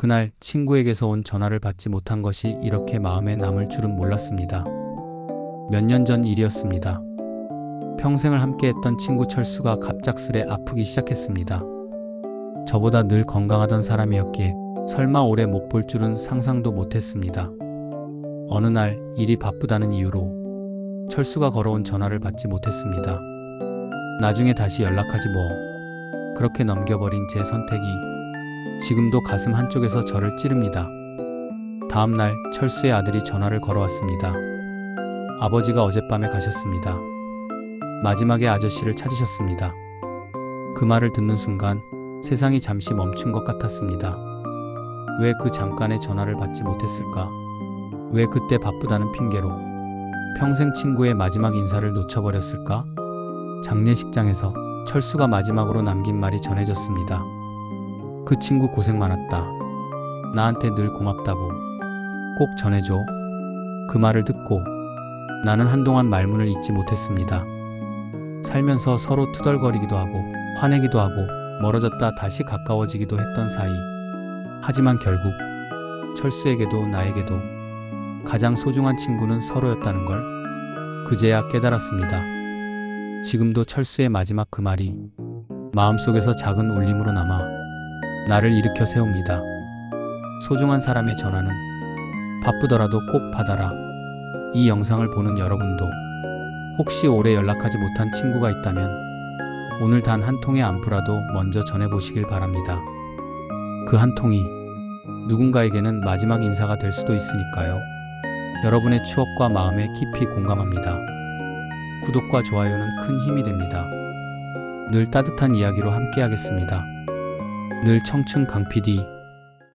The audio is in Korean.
그날 친구에게서 온 전화를 받지 못한 것이 이렇게 마음에 남을 줄은 몰랐습니다. 몇 년 전 일이었습니다. 평생을 함께했던 친구 철수가 갑작스레 아프기 시작했습니다. 저보다 늘 건강하던 사람이었기에 설마 오래 못 볼 줄은 상상도 못했습니다. 어느 날 일이 바쁘다는 이유로 철수가 걸어온 전화를 받지 못했습니다. 나중에 다시 연락하지 뭐. 그렇게 넘겨버린 제 선택이 지금도 가슴 한쪽에서 저를 찌릅니다. 다음 날 철수의 아들이 전화를 걸어왔습니다. 아버지가 어젯밤에 가셨습니다. 마지막에 아저씨를 찾으셨습니다. 그 말을 듣는 순간 세상이 잠시 멈춘 것 같았습니다. 왜 그 잠깐의 전화를 받지 못했을까? 왜 그때 바쁘다는 핑계로 평생 친구의 마지막 인사를 놓쳐버렸을까? 장례식장에서 철수가 마지막으로 남긴 말이 전해졌습니다. 그 친구 고생 많았다. 나한테 늘 고맙다고. 꼭 전해줘. 그 말을 듣고 나는 한동안 말문을 잇지 못했습니다. 살면서 서로 투덜거리기도 하고 화내기도 하고 멀어졌다 다시 가까워지기도 했던 사이. 하지만 결국 철수에게도 나에게도 가장 소중한 친구는 서로였다는 걸 그제야 깨달았습니다. 지금도 철수의 마지막 그 말이 마음속에서 작은 울림으로 남아 나를 일으켜 세웁니다. 소중한 사람의 전화는 바쁘더라도 꼭 받아라. 이 영상을 보는 여러분도 혹시 오래 연락하지 못한 친구가 있다면 오늘 단 한 통의 안부라도 먼저 전해보시길 바랍니다. 그 한 통이 누군가에게는 마지막 인사가 될 수도 있으니까요. 여러분의 추억과 마음에 깊이 공감합니다. 구독과 좋아요는 큰 힘이 됩니다. 늘 따뜻한 이야기로 함께하겠습니다. 늘 청춘 강PD